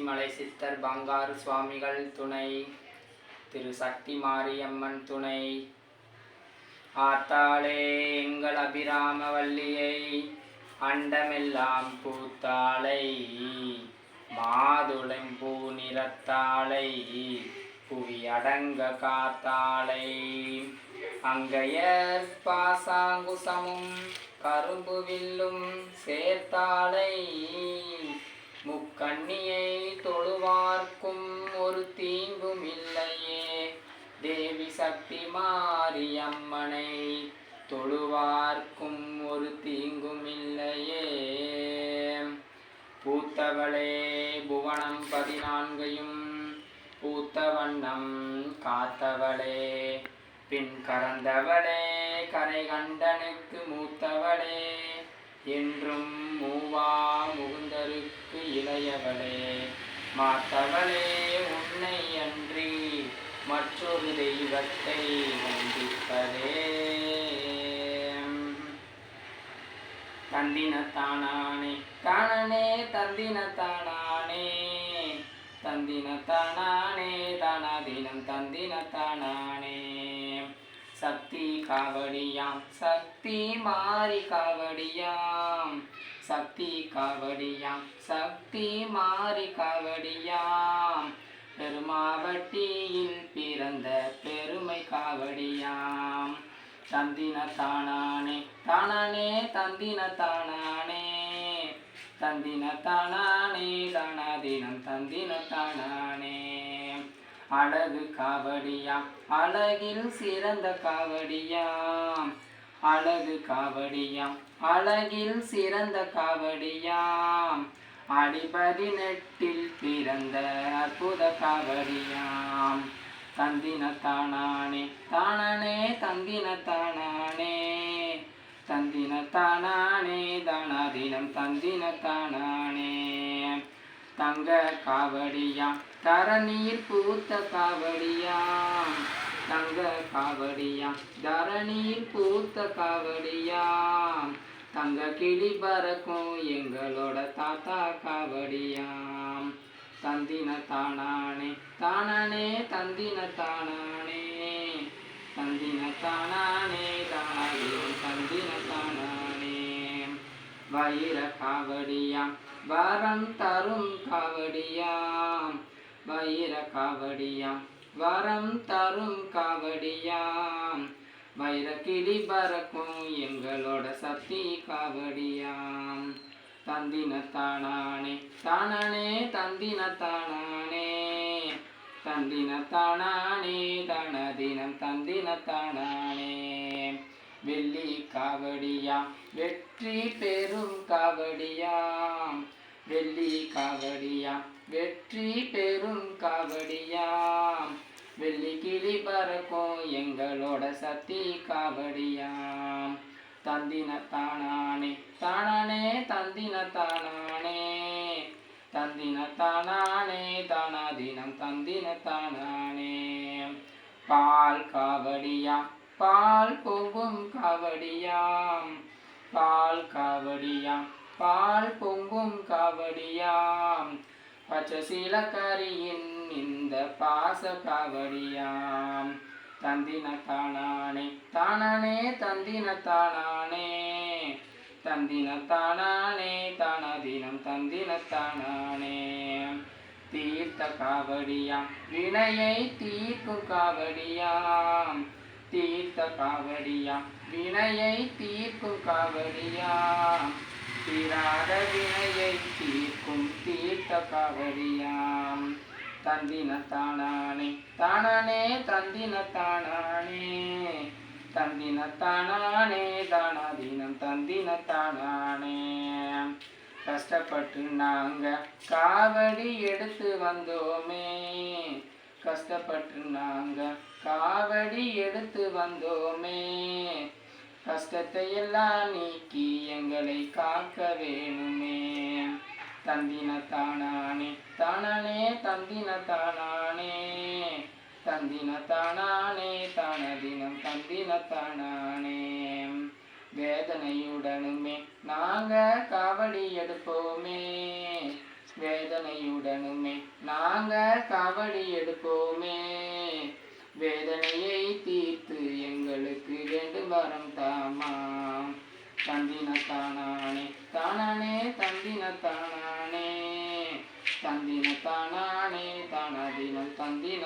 மலை சித்தர் பங்காரு சுவாமிகள் துணை திரு சக்தி மாரியம்மன் துணை. ஆத்தாளே எங்கள் அபிராமவல்லியை அண்டமெல்லாம் பூத்தாளை. மாதுளம்பூ நிறத்தாளை புவி அடங்க காத்தாளை. அங்கையர் பாசாங்குசமும் கரும்பு வில்லும் சேர்த்தாளை. முக்கண்ணியை பூத்தவளே புவனம் பதினான்கையும் பூத்த வண்ணம் காத்தவளே. பின் கறந்தவளே கரை கண்டனுக்கு மூத்தவளே. என்றும் மூவா முகுந்தருக்கு இளையவளே. மாத்தவளே உன்னை அன்றி மற்றொரு தெய்வத்தை வந்திப்பதே. தந்தின தானானே தானனே தந்தின தானானே தந்தின தானாதீனம் தந்தின சக்தி காவடியாம் சக்தி மாறி காவடியாம். சக்தி காவடியாம் சக்தி மாறி காவடியாம். பெருமாவட்டியில் பிறந்த பெருமை காவடியாம். தந்தின தானானே தானானே தந்தின தானானே தந்தின தானானே தானாதீனம் தந்தின தானானே அழகு காவடியாம் அழகில் சிறந்த காவடியாம். அழகு காவடியாம் அழகில் சிறந்த காவடியாம். அடிபதி நெட்டில் பிறந்த அற்புத காவடியாம். தந்தின தானானே தானனே தந்தின தானானே தந்தின தானானே தானாதீனம் தந்தின தானானே தங்க காவடியாம் தரநீர் பூத்த காவடியாம் தங்க காவடியாம் தரநீர் பூத்த காவடியாம் தங்க கிளி பறக்கும் எங்களோட தாத்தா காவடியாம். தந்தின தானானே தானானே தந்தின தானானே தந்தின தானானே தானாதீனம் தந்தின தானானே வைர காவடியாம் வரம் தரும் காவடியாம். வைர காவடியாம் வரம் தரும் காவடியாம். வைர கிளி பறக்கும் எங்களோட சக்தி காவடியாம். தந்தின தானானே தானானே தந்தின தானானே தந்தின தானானே தானதினம் தந்தின தானானே வெள்ளி காவடியாம் வெற்றி பெறும் காவடியாம் வெள்ளி காவடியாம் வெற்றி பெறும் காவடியாம் வெள்ளி கிளி பறக்கும் எங்களோட சத்தி காவடியாம் தந்தின தானானே தானானே தந்தின தானானே தந்தின தானானே தானாதீனம் தந்தின தானானே பால் காவடியா? பால் பொங்கும் காவடியாம் பால் காவடியாம் பால் பொங்கும் காவடியாம் பச்சசீல கரியின் இந்த பாச காவடியாம். தந்தின தானானே தானானே தந்தின தானானே தந்தின தானானே தானாதீனம் தந்தின தானானே தீர்த்த காவடியாம் வினையை தீர்க்கும் காவடியாம். தீர்த்த காவடியாம் வினையை தீர்க்கும் காவடியாம். தீராத வினையை தீர்க்கும் தீர்த்த காவடியாம். தந்தின தானானே தானானே தந்தின தானானே தந்தின தானானே தானாதீனம் தந்தின தானானே கஷ்டப்பட்டு நாங்க காவடி எடுத்து வந்தோமே. கஷ்டப்பட்டு நாங்க காவடி எடுத்து வந்தோமே. கஷ்டத்தை எல்லாம் நீக்கி எங்களை காக்க வேணுமே. தந்தின தானானே தானானே தந்தின தானானே தந்தினத்தானே தானதினம் தந்தினத்தானானே. வேதனையுடனுமே நாங்க காவடி எடுப்போமே. வேதனையுடனுமே நாங்க காவடி எடுப்போமே. வேதனையை தீர்த்து எங்களுக்கு வேண்டும் வரம் தாமா தந்தினத்தானே தானானே தந்தினத்தானே தந்தினத்தானே தானதினம் தந்தின